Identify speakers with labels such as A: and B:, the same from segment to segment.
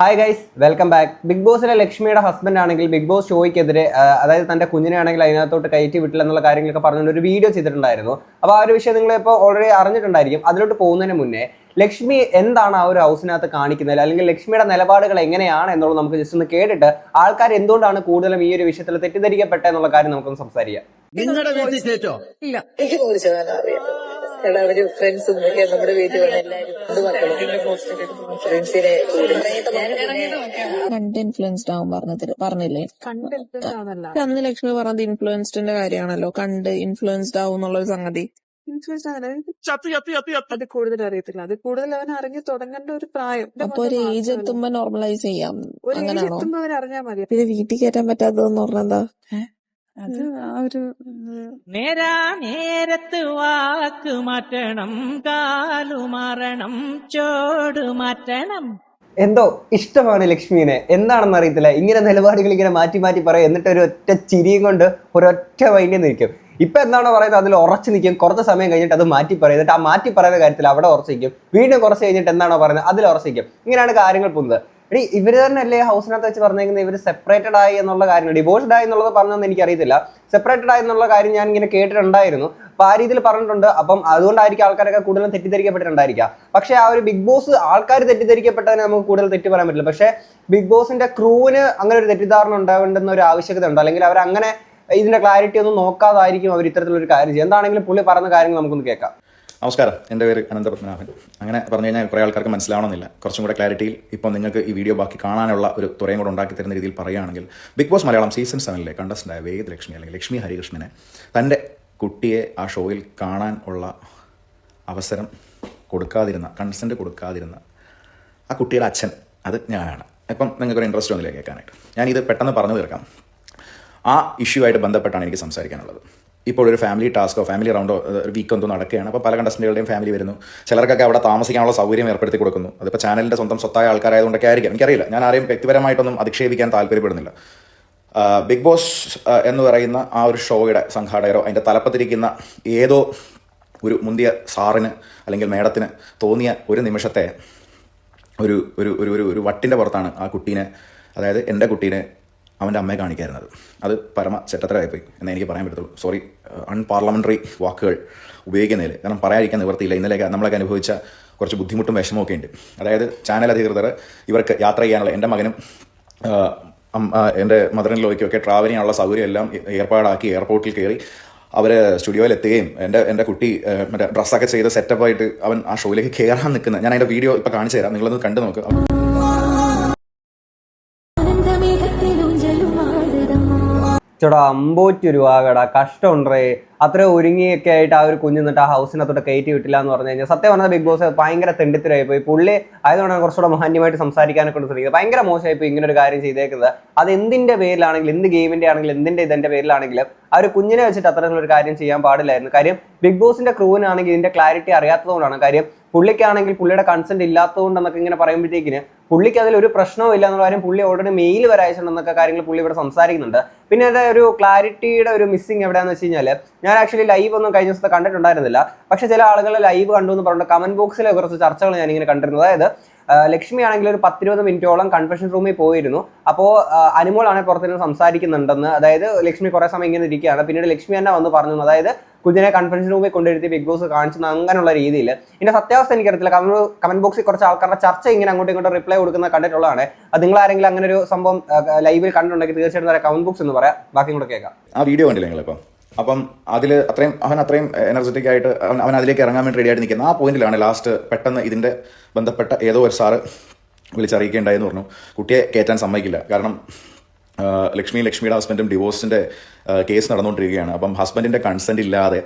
A: Hi guys welcome back big ബോസിലെ ലക്ഷ്മിയുടെ husband ആണെങ്കിൽ big boss ഷോയ്ക്കെതിരെ അതായത് തന്റെ കുഞ്ഞിനെ ആണെങ്കിൽ അതിനകത്തോട്ട് കയറ്റി വിട്ടില്ല എന്നുള്ള കാര്യങ്ങളൊക്കെ പറഞ്ഞുകൊണ്ട് ഒരു വീഡിയോ ചെയ്തിട്ടുണ്ടായിരുന്നു. അപ്പോൾ ആ ഒരു വിഷയം നിങ്ങൾ ഇപ്പോൾ ഓൾറെഡി അറിഞ്ഞിട്ടുണ്ടായിരിക്കും. അതിലോട്ട് പോകുന്നതിന് മുന്നേ ലക്ഷ്മി എന്താണ് ആ ഒരു ഹൗസിനകത്ത് കാണിക്കുന്നത്? അല്ലെങ്കിൽ ലക്ഷ്മിയുടെ നിലപാടുകൾ എങ്ങനെയാണ് എന്നുള്ളത് നമുക്ക് ജസ്റ്റ് ഒന്ന് കേട്ടിട്ട് ആൾക്കാർ എന്തുകൊണ്ടാണ് കൂടുതലും ഈ ഒരു വിഷയത്തിൽ തെറ്റിദ്ധരിക്കപ്പെട്ടെന്നുള്ള കാര്യം നമുക്കൊന്ന് സംസാരിക്കാം.
B: നിങ്ങളുടെ വീട്ടിൽ
C: ഇല്ല.
D: എനിക്ക് അവർ ഫ്രണ്ട്സും ഒക്കെ നമ്മുടെ വീട്ടിൽ വന്ന എല്ലാവരും ഫ്രണ്ട്സിനെ
C: കണ്ട് ഇൻഫ്ലുവൻസ്ഡ് ആവും പറഞ്ഞതിൽ പറഞ്ഞില്ലേ? അന്ന് ലക്ഷ്മി പറഞ്ഞത് ഇൻഫ്ലുവൻസ്ഡിന്റെ കാര്യമാണല്ലോ. കണ്ട് ഇൻഫ്ലുവൻസ്ഡ് ആവും എന്നുള്ളൊരു സംഗതി.
E: ഇൻഫ്ലുവൻസ്
B: ചത്തി
E: അത് കൂടുതൽ അറിയത്തില്ല. അത് കൂടുതൽ അവൻ അറിഞ്ഞു തുടങ്ങേണ്ട ഒരു പ്രായം.
C: അപ്പൊ ഒരു ഏജ്. എത്തുമ്പോ നോർമലൈസ് ചെയ്യാം.
E: ഒരു ഏജ്
C: അങ്ങനെയാണോ
E: എത്തുമ്പോ അവർ അറിഞ്ഞാൽ മതി.
C: പിന്നെ വീട്ടിൽ കയറ്റാൻ പറ്റാത്തതെന്ന് പറഞ്ഞെന്താ?
E: അത് ആ ഒരു
F: നേരാ നേരത്ത് വാക്ക് മാറ്റണം കാലു മാറണം ചോട് മാറ്റണം.
A: എന്തോ ഇഷ്ടമാണ് ലക്ഷ്മിനെ. എന്താണെന്ന് അറിയത്തില്ല. ഇങ്ങനെ നിലപാടുകൾ ഇങ്ങനെ മാറ്റി മാറ്റി പറയും. എന്നിട്ട് ഒരു ഒറ്റ ചിരിയും കൊണ്ട് ഒരൊറ്റ വൈൻഡിൽ നിൽക്കും. ഇപ്പൊ എന്താണോ പറയുന്നത്? അതിൽ ഉറച്ചു നിൽക്കും. കുറച്ച് സമയം കഴിഞ്ഞിട്ട് അത് മാറ്റി പറയും. എന്നിട്ട് ആ മാറ്റി പറയുന്ന കാര്യത്തിൽ അവിടെ ഉറച്ചു നിൽക്കും. വീണ്ടും കുറച്ച് കഴിഞ്ഞിട്ട് എന്താണോ പറയുന്നത്? അതിൽ ഉറച്ചു നിൽക്കും. ഇങ്ങനെയാണ് കാര്യങ്ങൾ പോകുന്നത്. എടി ഇവർ തന്നെ അല്ലേ ഹൗസിനകത്ത് വെച്ച് പറഞ്ഞേക്കുന്നത് ഇവർ സെപ്പറേറ്റഡ് ആയി എന്നുള്ള കാര്യം ഡിവോഴ്സ്ഡ് ആയി എന്നുള്ളത് പറഞ്ഞതെന്ന് എനിക്കറിയത്തില്ല. സെപ്പറേറ്റഡ് ആയി എന്നുള്ള കാര്യം ഞാൻ ഇങ്ങനെ കേട്ടിട്ടുണ്ടായിരുന്നു. അപ്പൊ ആ രീതിയിൽ പറഞ്ഞിട്ടുണ്ട്. അപ്പം അതുകൊണ്ടായിരിക്കും ആൾക്കാരൊക്കെ കൂടുതലും തെറ്റിദ്ധരിക്കപ്പെട്ടിട്ടുണ്ടായിരിക്കുക. പക്ഷേ ആ ഒരു ബിഗ് ബോസ് ആൾക്കാർ തെറ്റിദ്ധരിക്കപ്പെട്ടതിന് നമുക്ക് കൂടുതൽ തെറ്റി പറയാൻ പറ്റില്ല. പക്ഷേ ബിഗ് ബോസിന്റെ ക്രൂവിന് അങ്ങനെ ഒരു തെറ്റിദ്ധാരണ ഉണ്ടാവേണ്ടെന്ന ഒരു ആവശ്യകത ഉണ്ട് അല്ലെങ്കിൽ അവർ അങ്ങനെ ഇതിന്റെ ക്ലാരിറ്റി ഒന്നും നോക്കാതായിരിക്കും അവർ ഇത്തരത്തിലൊരു കാര്യം ചെയ്യും എന്താണെങ്കിലും പുള്ളി പറഞ്ഞ കാര്യങ്ങൾ നമുക്കൊന്ന് കേൾക്കാം.
G: നമസ്കാരം. എന്റെ പേര് അനന്തപത്മനാഭൻ അങ്ങനെ പറഞ്ഞു കഴിഞ്ഞാൽ കുറേ ആൾക്കാർക്ക് മനസ്സിലാവണമെന്നില്ല. കുറച്ചും കൂടെ ക്ലാരിറ്റിയിൽ ഇപ്പോൾ നിങ്ങൾക്ക് ഈ വീഡിയോ ബാക്കി കാണാനുള്ള ഒരു തുറയും കൂടെ ഉണ്ടാക്കി തരുന്ന രീതിയിൽ പറയുകയാണെങ്കിൽ ബിഗ് ബോസ് മലയാളം സീസൺ സെവനിലെ കണ്ടസ്റ്റന്റായ വേദ് ലക്ഷ്മി അല്ലെങ്കിൽ ലക്ഷ്മി ഹരികൃഷ്ണനെ തന്റെ കുട്ടിയെ ആ ഷോയിൽ കാണാൻ ഉള്ള അവസരം കൊടുക്കാതിരുന്ന കൺസെന്റ് കൊടുക്കാതിരുന്ന ആ കുട്ടിയുടെ അച്ഛൻ അത് ഞാനാണ്. ഇപ്പം നിങ്ങൾക്കൊരു ഇൻട്രസ്റ്റ് ഒന്നുമില്ല കേൾക്കാനായിട്ട്? ഞാനിത് പെട്ടെന്ന് പറഞ്ഞു തീർക്കാം. ആ ഇഷ്യൂ ആയിട്ട് ബന്ധപ്പെട്ടാണ് എനിക്ക് സംസാരിക്കാനുള്ളത്. ഇപ്പോൾ ഒരു ഫാമിലി ടാസ്കോ ഫാമിലി റൗണ്ടോ ഒരു വീക്ക് എന്തോ നടക്കുകയാണ്. അപ്പോൾ പല കണ്ടസ്റ്റന്റുകളുടെയും ഫാമിലി വരുന്നു. ചിലർക്കൊക്കെ അവിടെ താമസിക്കാനുള്ള സൗകര്യം ഏർപ്പെടുത്തി കൊടുക്കുന്നു. അതിപ്പോൾ ചാനലിന്റെ സ്വന്തം സ്വത്തായ ആൾക്കാരായതുകൊണ്ടൊക്കെ ആയിരിക്കും. എനിക്കറിയില്ല. ഞാൻ ആരെയും വ്യക്തിപരമായിട്ടൊന്നും അധിക്ഷേപിക്കാൻ താല്പര്യപ്പെടുന്നില്ല. ബിഗ് ബോസ് എന്ന് പറയുന്ന ആ ഒരു ഷോയുടെ സംഘാടകരോ അതിന്റെ തലപ്പത്തിരിക്കുന്ന ഏതോ ഒരു മുന്തിയ സാറിന് അല്ലെങ്കിൽ മേഡത്തിന് തോന്നിയ ഒരു നിമിഷത്തെ ഒരു ഒരു ഒരു ഒരു വട്ടിന്റെ പുറത്താണ് ആ കുട്ടീനെ അതായത് എന്റെ കുട്ടീനെ അവന്റെ അമ്മയെ കാണിക്കായിരുന്നത് അത്. പരമ പോയി എന്നേ എനിക്ക് പറയാൻ പറ്റത്തുള്ളൂ. സോറി അൺപാർലമെന്ററി വാക്കുകൾ ഉപയോഗിക്കുന്നതിൽ. കാരണം പറയാതിരിക്കാൻ നിവർത്തിയില്ല. ഇന്നലെയൊക്കെ നമ്മളൊക്കെ അനുഭവിച്ച കുറച്ച് ബുദ്ധിമുട്ടും വിഷമമൊക്കെ ഉണ്ട്. അതായത് ചാനൽ അധികൃതർ ഇവർക്ക് യാത്ര ചെയ്യാനുള്ള എന്റെ മകനും എന്റെ മദറിൻ ലോയ്ക്കൊക്കെ ട്രാവൽ ചെയ്യാനുള്ള സൗകര്യം എല്ലാം ഏർപ്പാടാക്കി എയർപോർട്ടിൽ കയറി അവർ സ്റ്റുഡിയോയിൽ എത്തുകയും എന്റെ എന്റെ കുട്ടി മറ്റേ ഡ്രസ്സൊക്കെ ചെയ്ത് സെറ്റപ്പായിട്ട് അവൻ ആ ഷോയിലേക്ക് കയറാൻ നിൽക്കുന്നത് ഞാൻ അതിന്റെ വീഡിയോ ഇപ്പോൾ കാണിച്ചു തരാം. നിങ്ങളൊന്ന് കണ്ടു നോക്ക്
A: ചേട്ടാ അമ്പോറ്റ് രൂപകട കഷ്ടമുണ്ടേ അത്ര ഒരുങ്ങിയൊക്കെ ആയിട്ട് ആ ഒരു കുഞ്ഞു നിന്നിട്ട് ആ ഹൗസിനകത്തോട്ട് കയറ്റി വിട്ടില്ല എന്ന് പറഞ്ഞു കഴിഞ്ഞാൽ സത്യം പറഞ്ഞാൽ ബിഗ് ബോസ് ഭയങ്കര തെണ്ടിത്തരായി പോയി. പുള്ളി ആയതുകൊണ്ടാണ് കുറച്ചുകൂടെ മാന്യമായിട്ട് സംസാരിക്കാനൊക്കെ കൊണ്ട് ശ്രമിക്കുന്നത് ഭയങ്കര മോശമായി പോയി ഇങ്ങനെ ഒരു കാര്യം ചെയ്തേക്കുന്നത്. അത് എന്തിന്റെ പേരിലാണെങ്കിലും എന്ത് ഗെയിമിന്റെ ആണെങ്കിലും എന്തിന്റെ ഇതിന്റെ പേരിലാണെങ്കിലും ആ ഒരു കുഞ്ഞിനെ വെച്ചിട്ട് അത്തരത്തിലൊരു കാര്യം ചെയ്യാൻ പാടില്ലായിരുന്നു. കാര്യം ബിഗ് ബോസിന്റെ ക്രൂവിനാണെങ്കിൽ ഇതിന്റെ ക്ലാരിറ്റി അറിയാത്തതുകൊണ്ടാണ്. കാര്യം പുള്ളിക്കാണെങ്കിൽ പുള്ളിയുടെ കൺസെന്റ് ഇല്ലാത്തതുകൊണ്ടെന്നൊക്കെ ഇങ്ങനെ പറയുമ്പോഴത്തേക്കിന് പുള്ളിക്ക് അതിൽ ഒരു പ്രശ്നവും ഇല്ല എന്നുള്ള കാര്യം പുള്ളി ഓൾറെഡി മെയിൽ വരെ അയച്ചിട്ടുണ്ടെന്നൊക്കെ കാര്യങ്ങൾ പുള്ളി ഇവിടെ സംസാരിക്കുന്നുണ്ട്. പിന്നെ അത് ഒരു ക്ലാരിറ്റിയുടെ ഒരു മിസ്സിങ് എവിടെയാന്ന് വെച്ച് കഴിഞ്ഞാൽ ഞാൻ ആക്ച്വലി ലൈവ് ഒന്നും കഴിഞ്ഞ ദിവസത്തെ കണ്ടിട്ടുണ്ടായിരുന്നില്ല. പക്ഷെ ചില ആളുകൾ ലൈവ് കണ്ടു എന്ന് പറഞ്ഞിട്ട് കമന്റ് ബോക്സിലെ കുറച്ച് ചർച്ചകൾ ഞാൻ ഇങ്ങനെ കണ്ടിരുന്നത്. അതായത് ലക്ഷ്മി ആണെങ്കിൽ ഒരു പത്തിരുപത് മിനിറ്റോളം കൺഫെഷൻ റൂമിൽ പോയിരുന്നു. അപ്പോൾ അനുമോളാണ് പുറത്തുനിന്ന് സംസാരിക്കുന്നുണ്ടെന്ന്. അതായത് ലക്ഷ്മി കുറേ സമയം ഇങ്ങനെ ഇരിക്കുകയാണ്. പിന്നീട് ലക്ഷ്മി തന്നെ വന്ന് പറഞ്ഞു അതായത് കുഞ്ഞിനെ കൺഫറൻസ് റൂമിൽ കൊണ്ടിരുത്തി ബിഗ് ബോസ് കാണിച്ചു അങ്ങനെയുള്ള രീതിയിൽ. ഇതിന്റെ സത്യാവസ്ഥ എനിക്കറിയത്തില്ല. കമന്റ് കമന്റ് ബോക്സിൽ കുറച്ച് ആൾക്കാരുടെ ചർച്ച ഇങ്ങനെ അങ്ങോട്ടും ഇങ്ങോട്ടും റിപ്ലൈ കൊടുക്കുന്ന കണ്ടിട്ടുള്ളതാണ്. അത് നിങ്ങൾ ആരെങ്കിലും അങ്ങനെ ഒരു സംഭവം ലൈവിൽ കണ്ടിട്ടുണ്ടെങ്കിൽ തീർച്ചയായിട്ടും കമന്റ് ബോക്സ് എന്ന് പറയാം. ബാക്കി കൂടെ കേൾക്കാം.
G: ആ വീഡിയോ കണ്ടില്ല നിങ്ങളിപ്പം അപ്പം അതിൽ അത്രയും അവൻ അത്രയും എനർജറ്റിക് ആയിട്ട് അവൻ അവൻ അതിലേക്ക് ഇറങ്ങാൻ വേണ്ടി റെഡി ആയിട്ട് നിൽക്കുന്നത്. ആ പോയിന്റിലാണ് ലാസ്റ്റ് പെട്ടെന്ന് ഇതിന്റെ ബന്ധപ്പെട്ട ഏതോ ഒരു സാറ് വിളിച്ചറിയിക്കേണ്ടായെന്ന് പറഞ്ഞു. കുട്ടിയെ കയറ്റാൻ സമ്മതിക്കില്ല. കാരണം ലക്ഷ്മി ലക്ഷ്മിയുടെ ഹസ്ബൻഡും ഡിവോഴ്സിന്റെ കേസ് നടന്നുകൊണ്ടിരിക്കുകയാണ്. അപ്പം ഹസ്ബൻഡിന്റെ കൺസെന്റ് ഇല്ലാതെ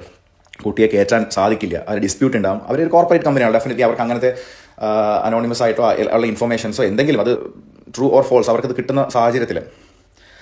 G: കുട്ടിയെ കയറ്റാൻ സാധിക്കില്ല. അത് ഡിസ്പ്യൂട്ട് ഉണ്ടാവും. അവരൊരു കോർപ്പറേറ്റ് കമ്പനിയാണ് ഡെഫിനറ്റ്ലി അവർക്ക് അങ്ങനത്തെ അനോണിമസ് ആയിട്ടോ ഉള്ള ഇൻഫർമേഷൻസോ എന്തെങ്കിലും അത് ട്രൂ ഓർ ഫോൾസ് അവർക്കത് കിട്ടുന്ന സാഹചര്യത്തിൽ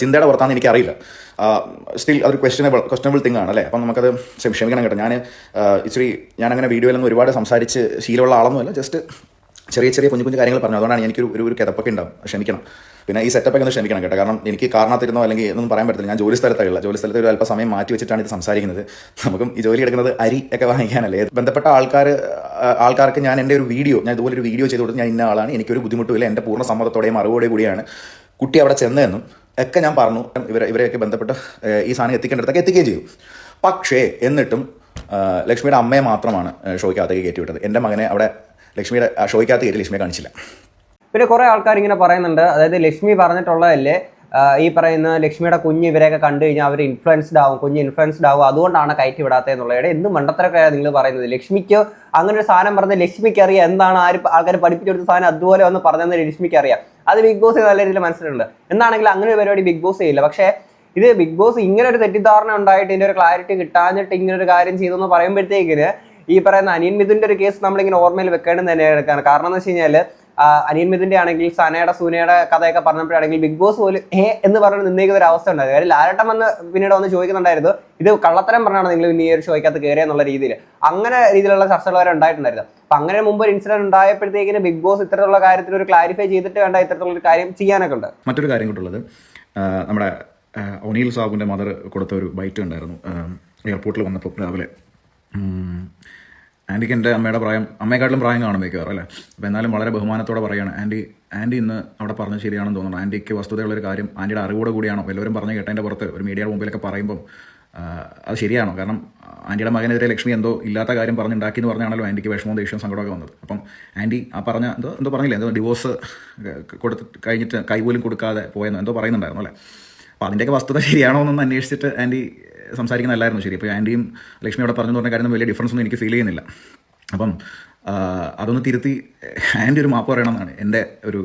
G: ചിന്തയുടെ പുറത്താണെന്ന് എനിക്കറിയില്ല. സ്റ്റിൽ അതൊരു ക്വസ്റ്റനബിൾ ക്വസ്റ്റനബിൾ തിങ് ആണ് അല്ലേ? അപ്പം നമുക്കത് ക്ഷമിക്കണം കേട്ടോ. ഞാൻ ഇച്ചിരി ഞാനങ്ങനെ വീഡിയോയിലൊന്നും ഒരുപാട് സംസാരിച്ച് ശീലമുള്ള ആളൊന്നുമല്ല. ജസ്റ്റ് ചെറിയ ചെറിയ കുഞ്ഞു കുഞ്ഞു കാര്യങ്ങൾ പറഞ്ഞു. അതുകൊണ്ടാണ് എനിക്കൊരു ഒരു ഒരു കിതപ്പൊക്കെ ഉണ്ടാവും. ക്ഷമിക്കണം. പിന്നെ ഈ സെറ്റപ്പൊക്കെ ഒന്ന് ക്ഷമിക്കണം കേട്ടോ. കാരണം എനിക്ക് കാരണത്തിരുന്നോ അല്ലെങ്കിൽ ഒന്നും പറയാൻ പറ്റില്ല ഞാൻ ജോലി സ്ഥലത്തുള്ള ജോലി സ്ഥലത്ത് ഒരു അല്പ സമയം മാറ്റി വെച്ചിട്ടാണ് ഇത് സംസാരിക്കുന്നത്. നമുക്കും ഈ ജോലി എടുക്കുന്നത് അരി ഒക്കെ വാങ്ങിക്കാനല്ലേ. ബന്ധപ്പെട്ട ആൾക്കാർ ആൾക്കാർക്ക് ഞാൻ എന്റെ ഒരു വീഡിയോ ഞാൻ ഇതുപോലെ ഒരു വീഡിയോ ചെയ്ത് കൊടുത്ത് ഞാൻ ഇന്ന ആളാണ്. എനിക്കൊരു ബുദ്ധിമുട്ടുമില്ല. എന്റെ പൂർണ സമ്മതത്തോടെയും അറിവോടെ കൂടിയാണ് കുട്ടി അവിടെ ചെന്നതെന്നും ഒക്കെ ഞാൻ പറഞ്ഞു. ഇവരെ ഇവരെയൊക്കെ ബന്ധപ്പെട്ട് ഈ സാധനം എത്തിക്കേണ്ടതൊക്കെ എത്തിക്കുകയും ചെയ്തു. പക്ഷേ എന്നിട്ടും ലക്ഷ്മിയുടെ അമ്മയെ മാത്രമാണ് ഷോയ്ക്കകത്തേക്ക് കയറ്റി വിട്ടത് എന്റെ മകനെ അവിടെ ലക്ഷ്മിയുടെ ഷോയ്ക്കകത്ത് കയറ്റി ലക്ഷ്മിയെ കാണിച്ചില്ല.
A: പിന്നെ കുറേ ആൾക്കാർ ഇങ്ങനെ പറയുന്നുണ്ട്. അതായത് ലക്ഷ്മി പറഞ്ഞിട്ടുള്ളതല്ലേ ഈ പറയുന്ന ലക്ഷ്മിയുടെ കുഞ്ഞ് ഇവരെയൊക്കെ കണ്ടു കഴിഞ്ഞാൽ അവർ ഇൻഫ്ലുവൻസ്ഡ് ആവും കുഞ്ഞ് ഇൻഫ്ലുവൻസ്ഡ് ആവും. അതുകൊണ്ടാണ് കയറ്റി വിടാത്തതെന്നുള്ളത് എന്ത് മണ്ടത്തരക്കാരാണ് നിങ്ങൾ പറയുന്നത്? ലക്ഷ്മിക്ക് അങ്ങനെ ഒരു സാധനം പറഞ്ഞ ലക്ഷ്മിക്ക് അറിയാം. എന്താണ് ആര് ആൾക്കാർ പഠിപ്പിച്ചു കൊടുത്ത സാധനം അതുപോലെ ഒന്ന് പറഞ്ഞതെന്ന് ലക്ഷ്മിക്ക് അറിയാം. അത് ബിഗ് ബോസ് നല്ല രീതിയിൽ മനസ്സിലുണ്ട്. എന്നാണെങ്കിൽ അങ്ങനെ ഒരു പരിപാടി ബിഗ് ബോസ് ചെയ്യില്ല. പക്ഷേ ഇത് ബിഗ് ബോസ് ഇങ്ങനെ ഒരു തെറ്റിദ്ധാരണ ഉണ്ടായിട്ട് ഇതിന്റെ ഒരു ക്ലാരിറ്റി കിട്ടാഞ്ഞിട്ട് ഇങ്ങനെ ഒരു കാര്യം ചെയ്തെന്ന് പറയുമ്പോഴത്തേക്കിന് ഈ പറയുന്ന അനിയൻ മിഥുന്റെ ഒരു കേസ് നമ്മളിങ്ങനെ ഓർമ്മയിൽ വെക്കേണ്ടത് തന്നെയാണ്. കാരണം എന്ന് വെച്ച് കഴിഞ്ഞാൽ അനിയൻ മിഥുന്റെ ആണെങ്കിൽ സനയുടെ സൂനയുടെ കഥയൊക്കെ പറഞ്ഞപ്പോഴാണെങ്കിൽ ബിഗ് ബോസ് പോലും ഏ എന്ന് പറഞ്ഞ് നിന്നേക്കുന്ന ഒരു അവസ്ഥ ഉണ്ടായിരുന്നു. കാര്യം ലാലട്ടം വന്ന് പിന്നീട് വന്ന് ചോദിക്കുന്നുണ്ടായിരുന്നു ഇത് കള്ളത്തരം പറഞ്ഞാണ് നിങ്ങൾ ഇനി ഈ ഒരു ഷോയ്ക്കകത്ത് കയറിയ എന്നുള്ള രീതിയിൽ. അങ്ങനെ രീതിയിലുള്ള ചർച്ചകൾ വരെ ഉണ്ടായിട്ടുണ്ടായിരുന്നു. അപ്പൊ അങ്ങനെ മുമ്പ് ഒരു ഇൻസിഡന്റ് ഉണ്ടായപ്പോഴത്തേക്കിന് ബിഗ് ബോസ് ഇത്തരത്തിലുള്ള കാര്യത്തിൽ ഒരു ക്ലാരിഫൈ ചെയ്തിട്ട് വേണ്ട ഇത്തരത്തിലുള്ള ഒരു കാര്യം ചെയ്യാനൊക്കെ ഉണ്ട്.
G: മറ്റൊരു കാര്യം കൂട്ടുള്ളത് നമ്മുടെ ഒനീൽ സാബുവിന്റെ മദർ കൊടുത്ത ഒരു ബൈറ്റ് ഉണ്ടായിരുന്നു. എയർപോർട്ടിൽ വന്നപ്പോൾ രാവിലെ. ആന്റിക്ക് എന്റെ അമ്മയുടെ പ്രായം അമ്മയെക്കാട്ടിലും പ്രായം കാണും മിക്കവാറും അല്ലേ? അപ്പോൾ എന്നാലും വളരെ ബഹുമാനത്തോടെ പറയുകയാണ് ആന്റി ആന്റി ഇന്ന് അവിടെ പറഞ്ഞ ശരിയാണെന്ന് തോന്നുന്നു. ആന്റിക്ക് വസ്തുതയുള്ളൊരു കാര്യം ആന്റിയുടെ അറിവോടെ കൂടിയാണോ? എല്ലാവരും പറഞ്ഞു കേട്ടതിന്റെ പുറത്ത് ഒരു മീഡിയയുടെ മുമ്പിലൊക്കെ പറയുമ്പം അത് ശരിയാണോ? കാരണം ആന്റിയുടെ മകനെതിരെ ലക്ഷ്മി എന്തോ ഇല്ലാത്ത കാര്യം പറഞ്ഞുണ്ടാക്കി എന്ന് പറഞ്ഞാണല്ലോ ആന്റിക്ക് വിഷമവും ദേഷ്യവും സങ്കടമൊക്കെ വന്നത്. അപ്പം ആന്റി ആ പറഞ്ഞ എന്തോ എന്തോ പറഞ്ഞില്ല? എന്തോ ഡിവോഴ്സ് കൊടുത്ത് കഴിഞ്ഞിട്ട് കൈപോലും കൊടുക്കാതെ പോയെന്നോ എന്തോ പറയുന്നുണ്ടായിരുന്നു അല്ലേ? അപ്പോൾ അതിന്റെയൊക്കെ വസ്തുത ശരിയാണോ എന്നൊന്ന് അന്വേഷിച്ചിട്ട് ആന്റി സംസാരിക്കുന്നതല്ലായിരുന്നു ശരി. അപ്പോൾ ആന്റിയും ലക്ഷ്മി അവിടെ പറഞ്ഞു പറഞ്ഞ കാര്യം വലിയ ഡിഫറൻസ് ഒന്നും എനിക്ക് ഫീൽ ചെയ്യുന്നില്ല. അപ്പം അതൊന്ന് തിരുത്തി ആന്റി ഒരു മാപ്പ് പറയണമെന്നാണ് എന്റെ ഒരു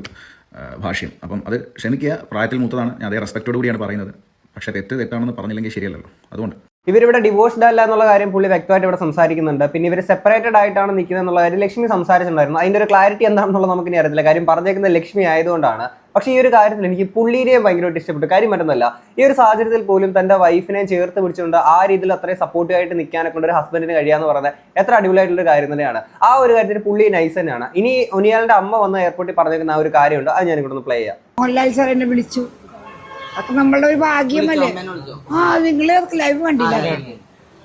G: ഭാഷ്യം. അപ്പം അത് ക്ഷമിക്കുക പ്രായത്തിൽ മൂത്തതാണ് ഞാൻ അതേ റെസ്പെക്റ്റോട് കൂടിയാണ് പറയുന്നത്. പക്ഷേ തെറ്റ് തെറ്റാണെന്ന് പറഞ്ഞില്ലെങ്കിൽ ശരിയല്ലല്ലോ. അതുകൊണ്ട്.
A: ഇവരിവിടെ ഡിവോഴ്സ്ഡ് അല്ല എന്നുള്ള കാര്യം പുള്ളി വ്യക്തമായിട്ട് ഇവിടെ സംസാരിക്കുന്നുണ്ട്. പിന്നെ ഇവർ സെപ്പറേറ്റഡ് ആയിട്ടാണ് നിൽക്കുന്നത് എന്നുള്ള കാര്യം ലക്ഷ്മി സംസാരിച്ചിട്ടുണ്ടായിരുന്നു. അതിന്റെ ഒരു ക്ലാരിറ്റി എന്താണെന്നുള്ളത് നമുക്ക് ഇനി അറിയത്തില്ല. കാര്യം പറഞ്ഞേക്കുന്നത് ലക്ഷ്മി ആയതുകൊണ്ടാണ്. പക്ഷേ ഈ ഒരു കാര്യത്തിൽ എനിക്ക് പുള്ളീനെ ഭയങ്കരമായിട്ട് ഇഷ്ടപ്പെട്ടു. കാര്യം മറ്റൊന്നല്ല ഈ ഒരു സാഹചര്യത്തിൽ പോലും തന്റെ വൈഫിനെ ചേർത്ത് പിടിച്ചുകൊണ്ട് ആ രീതിയിൽ അത്രയും സപ്പോർട്ടീവായിട്ട് നിൽക്കാനൊക്കെ ഒരു ഹസ്ബൻഡിന് കഴിയാന്ന് പറയുന്നത് എത്ര അടിപൊളിയായിട്ടുള്ള ഒരു കാര്യം തന്നെയാണ്. ആ ഒരു കാര്യത്തിൽ പുള്ളി നൈസ് തന്നെയാണ്. ഇനി ഒനിയാലിന്റെ അമ്മ വന്ന എയർപോർട്ടിൽ പറഞ്ഞിരിക്കുന്ന ആ ഒരു കാര്യമുണ്ട് അത് ഞാൻ ഇവിടെ പ്ലേ ചെയ്യാം.
H: മോഹൻലാൽ സാർ എന്നെ വിളിച്ചു. അതൊക്കെ നമ്മളുടെ ഒരു ഭാഗ്യമല്ലേ? ആ നിങ്ങൾ ലൈവ് കണ്ടില്ല.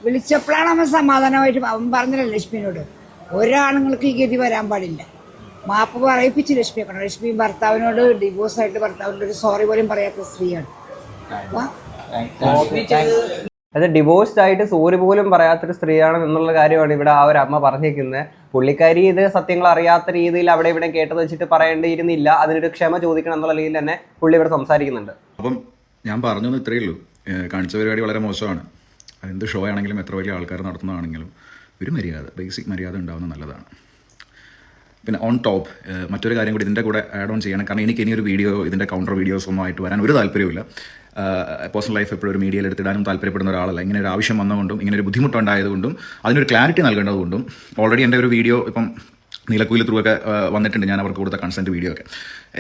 H: വിളിച്ചപ്പോഴാണ് അവൻ സമാധാനമായിട്ട് അവൻ പറഞ്ഞില്ല ലക്ഷ്മിനോട്. ഒരാണുങ്ങൾക്ക് ഈ ഗതി വരാൻ പാടില്ല. മാപ്പ് പറയിപ്പിച്ചു ലക്ഷ്മിയെ കാരണം ലക്ഷ്മി ഭർത്താവിനോട് ഡിവോഴ്സ് ആയിട്ട് ഭർത്താവിനോട് ഒരു സോറി പോലും പറയാത്ത സ്ത്രീയാണ്.
A: അത് ഡിവോഴ്സ്ഡ് ആയിട്ട് സോറി പോലും പറയാത്തൊരു സ്ത്രീയാണ് എന്നുള്ള കാര്യമാണ് ഇവിടെ ആ ഒരു അമ്മ പറഞ്ഞേക്കുന്നത് പുള്ളിക്കാരി ഇത് സത്യങ്ങൾ അറിയാത്ത രീതിയിൽ അവിടെ ഇവിടെ കേട്ടത് വെച്ചിട്ട് പറയേണ്ടിയിരുന്നില്ല. അതിനൊരു ക്ഷമ ചോദിക്കണം എന്നുള്ള രീതിയിൽ തന്നെ പുള്ളി ഇവിടെ സംസാരിക്കുന്നുണ്ട്.
G: അപ്പം ഞാൻ പറഞ്ഞു ഇത്രയേ ഉള്ളൂ. കാണിച്ച പരിപാടി വളരെ മോശമാണ്. എന്ത് ഷോ ആണെങ്കിലും എത്ര വലിയ ആൾക്കാർ നടത്തുന്നതാണെങ്കിലും ഒരു മര്യാദ ബേസിക് മര്യാദ ഉണ്ടാവുന്നത് നല്ലതാണ്. പിന്നെ ഓൺ ടോപ്പ് മറ്റൊരു കാര്യം കൂടി ഇതിന്റെ കൂടെ ആഡ് ഓൺ ചെയ്യണം. കാരണം എനിക്ക് ഇനി ഒരു വീഡിയോ ഇതിന്റെ കൗണ്ടർ വീഡിയോസ് ഒന്നും ആയിട്ട് വരാൻ ഒരു താല്പര്യമില്ല പേഴ്സണൽ ലൈഫ് എപ്പോഴും ഒരു മീഡിയയിൽ എടുത്തിടാനും താല്പര്യപ്പെടുന്ന ഒരാളല്ല. ഇങ്ങനെ ഒരു ആവശ്യം വന്നതുകൊണ്ടും ഇങ്ങനെ ഒരു ബുദ്ധിമുട്ടുണ്ടായതുകൊണ്ടും അതിനൊരു ക്ലാരിറ്റി നൽകേണ്ടതുകൊണ്ടും ഓൾറെഡി എന്റെ ഒരു വീഡിയോ ഇപ്പം നീലക്കുയിൽ ത്രൂ ഒക്കെ വന്നിട്ടുണ്ട്. ഞാൻ അവർക്ക് കൊടുത്ത കൺസെന്റ് വീഡിയോ ഒക്കെ.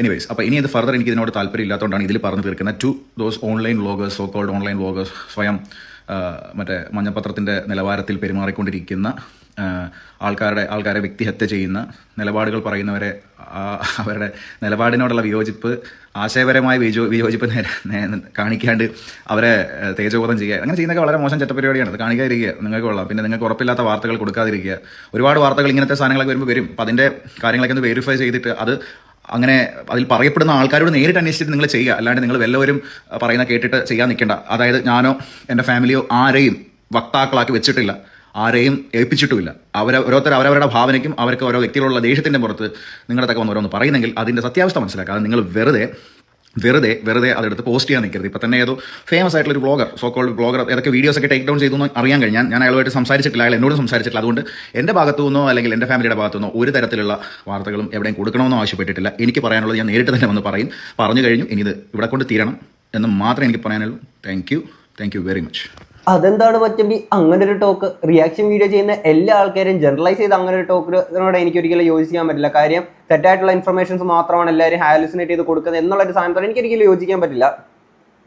G: എനിവേസ് അപ്പോൾ ഇനി ഇത് ഫർദർ എനിക്ക് ഇതിനോട് താല്പര്യം ഇല്ലാത്തതുകൊണ്ടാണ് ഇതിൽ പറഞ്ഞു തീർക്കുന്നത്. To those online vloggers so called online vloggers സ്വയം മറ്റേ മഞ്ഞപ്പത്രത്തിന്റെ നിലവാരത്തിൽ പെരുമാറിക്കൊണ്ടിരിക്കുന്ന ആൾക്കാരുടെ ആൾക്കാരെ വ്യക്തിഹത്യ ചെയ്യുന്ന നിലപാടുകൾ പറയുന്നവരെ അവരുടെ നിലപാടിനോടുള്ള വിയോജിപ്പ് ആശയപരമായ വിയോ വിയോജിപ്പ് കാണിക്കാണ്ട് അവരെ തേജബോധം ചെയ്യുക. അങ്ങനെ ചെയ്യുന്നതൊക്കെ വളരെ മോശം ചട്ടപരിപാടിയാണ് അത് കാണിക്കാതിരിക്കുക. നിങ്ങൾക്ക് കൊള്ളാം. പിന്നെ നിങ്ങൾക്ക് ഉറപ്പില്ലാത്ത വാർത്തകൾ കൊടുക്കാതിരിക്കുക. ഒരുപാട് വാർത്തകൾ ഇങ്ങനത്തെ സാധനങ്ങളൊക്കെ വരുമ്പോൾ വരും. അപ്പോൾ അതിന്റെ കാര്യങ്ങളൊക്കെ ഒന്ന് വെരിഫൈ ചെയ്തിട്ട് അത് അങ്ങനെ അതിൽ പറയപ്പെടുന്ന ആൾക്കാരോട് നേരിട്ട് അന്വേഷിച്ചിട്ട് നിങ്ങൾ ചെയ്യുക. അല്ലാണ്ട് നിങ്ങൾ വല്ലവരും പറയുന്ന കേട്ടിട്ട് ചെയ്യാൻ നിൽക്കേണ്ട. അതായത് ഞാനോ എന്റെ ഫാമിലിയോ ആരെയും വക്താക്കളാക്കി വെച്ചിട്ടില്ല. ആരെയും ഏൽപ്പിച്ചിട്ടുമില്ല. അവരെ ഓരോരുത്തർ അവരവരുടെ ഭാവനയ്ക്കും അവർക്ക് ഓരോ വ്യക്തികളുള്ള ദേഷ്യത്തിന്റെ പുറത്ത് നിങ്ങളുടെ തക്ക വന്ന് ഓരോന്ന് പറയുന്നെങ്കിൽ അതിന്റെ സത്യാവസ്ഥ മനസ്സിലാക്കുക. അത് നിങ്ങൾ വെറുതെ വെറുതെ വെറുതെ അതെടുത്ത് പോസ്റ്റ് ചെയ്യാൻ നിൽക്കരുത്. ഇപ്പം തന്നെ ഏതോ ഫേമസ് ആയിട്ടുള്ള ഒരു ബ്ലോഗർ സോ കോൾഡ് ബ്ലോഗർ ഏതൊക്കെ വീഡിയോസ് ഒക്കെ ടേക്ക് ഡൗൺ ചെയ്തു എന്ന് അറിയാൻ കഴിഞ്ഞാൽ ഞാൻ അയാളുമായിട്ട് സംസാരിച്ചിട്ടില്ല. അയാൾ എന്നോട് സംസാരിച്ചിട്ടില്ല. അതുകൊണ്ട് എന്റെ ഭാഗത്തു നിന്നോ അല്ലെങ്കിൽ എന്റെ ഫാമിലിയുടെ ഭാഗത്തു നിന്നോ ഒരു തരത്തിലുള്ള വാർത്തകളും എവിടെയും കൊടുക്കണമെന്നോ ആവശ്യപ്പെട്ടിട്ടില്ല. എനിക്ക് പറയാനുള്ളത് ഞാൻ നേരിട്ട് തന്നെ വന്ന് പറയും. പറഞ്ഞു കഴിഞ്ഞു. ഇനി ഇത് ഇവിടെ കൊണ്ട് തീരണം എന്ന് മാത്രമേ എനിക്ക് പറയാനുള്ളൂ. Thank you thank you very much
A: അതെന്താണ് പറ്റുമ്പി അങ്ങനെ ഒരു ടോക്ക് റിയാക്ഷൻ വീഡിയോ ചെയ്യുന്ന എല്ലാ ആൾക്കാരും ജനറലൈസ് ചെയ്ത് അങ്ങനെ ഒരു ടോക്കിനോട് എനിക്ക് ഒരിക്കലും യോജിക്കാൻ പറ്റില്ല. കാര്യം തെറ്റായിട്ടുള്ള ഇൻഫർമേഷൻസ് മാത്രമാണ് എല്ലാവരും ഹാലുസിനേറ്റ് ചെയ്ത് കൊടുക്കുന്നത് എന്നുള്ള ഒരു സാധനത്തോട് എനിക്ക് ഒരിക്കലും യോജിക്കാൻ പറ്റില്ല.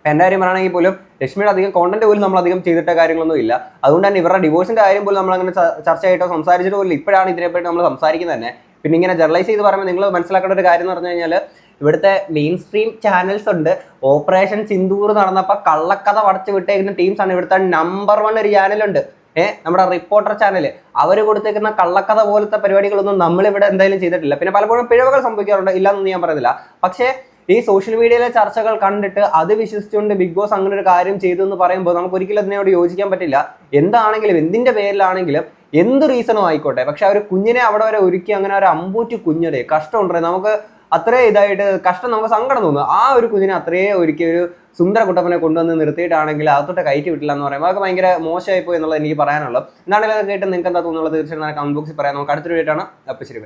A: എന്റെ കാര്യം പറയുകയാണെങ്കിൽ പോലും ലക്ഷ്മിയുടെ അധികം കോണ്ടന്റ് പോലും നമ്മൾ അധികം ചെയ്തിട്ട കാര്യങ്ങളൊന്നും ഇല്ല. അതുകൊണ്ട് തന്നെ ഇവരുടെ ഡിവോഴ്സിന്റെ കാര്യം പോലും നമ്മൾ അങ്ങനെ ചർച്ചയായിട്ടോ സംസാരിച്ചിട്ട് പോലും ഇപ്പോഴാണ് ഇതിനെപ്പറ്റി നമ്മൾ സംസാരിക്കുന്നത് തന്നെ. പിന്നെ ഇങ്ങനെ ജനറലൈസ് ചെയ്ത് പറയുമ്പോൾ നിങ്ങൾ മനസ്സിലാക്കേണ്ട ഒരു കാര്യം എന്ന് പറഞ്ഞു കഴിഞ്ഞാൽ ഇവിടുത്തെ മെയിൻ സ്ട്രീം ചാനൽസ് ഉണ്ട് ഓപ്പറേഷൻ സിന്ദൂർ നടന്നപ്പോൾ കള്ളക്കഥ പടച്ചു വിട്ടേക്കുന്ന ടീംസാണ് ഇവിടുത്തെ നമ്പർ വൺ ഒരു ചാനലുണ്ട് ഏഹ് നമ്മുടെ റിപ്പോർട്ടർ ചാനൽ അവർ കൊടുത്തേക്കുന്ന കള്ളക്കഥ പോലത്തെ പരിപാടികളൊന്നും നമ്മളിവിടെ എന്തായാലും ചെയ്തിട്ടില്ല. പിന്നെ പലപ്പോഴും പിഴവുകൾ സംഭവിക്കാറുണ്ട്. ഇല്ലാന്നൊന്നും ഞാൻ പറയുന്നില്ല. പക്ഷേ ഈ സോഷ്യൽ മീഡിയയിലെ ചർച്ചകൾ കണ്ടിട്ട് അത് വിശ്വസിച്ചുകൊണ്ട് ബിഗ് ബോസ് അങ്ങനെ ഒരു കാര്യം ചെയ്തു എന്ന് പറയുമ്പോൾ നമുക്ക് ഒരിക്കലും അതിനോട് യോജിക്കാൻ പറ്റില്ല. എന്താണെങ്കിലും എന്തിന്റെ പേരിലാണെങ്കിലും എന്ത് റീസണും ആയിക്കോട്ടെ. പക്ഷെ ആ ഒരു കുഞ്ഞിനെ അവിടെ വരെ ഒരുക്കി അങ്ങനെ ഒരു അമ്പൂറ്റി കുഞ്ഞിടെ കഷ്ടമുണ്ടേ. നമുക്ക് അത്രേ ഇതായിട്ട് കഷ്ടം നമുക്ക് സങ്കടം തോന്നുന്നു ആ ഒരു കുഞ്ഞിനെ അത്രേ ഒരിക്കലും ഒരു സുന്ദര കുട്ടപ്പനെ കൊണ്ടുവന്ന് നിർത്തിയിട്ടാണെങ്കിൽ അകത്തോട്ട് കയറ്റി വിട്ടില്ല എന്ന് പറയുമ്പോൾ അതൊക്കെ ഭയങ്കര മോശമായി പോയി എന്നുള്ളത് എനിക്ക് പറയാനുള്ളത് എന്താണെങ്കിലും കേട്ട് നിങ്ങൾക്ക് എന്താ തോന്നുന്നത്? തീർച്ചയായിട്ടും കമന്റ് ബോക്സിൽ പറയാം. നമുക്ക് അടുത്തൊരു വീട്ടാണ് അപ്പം ശരി.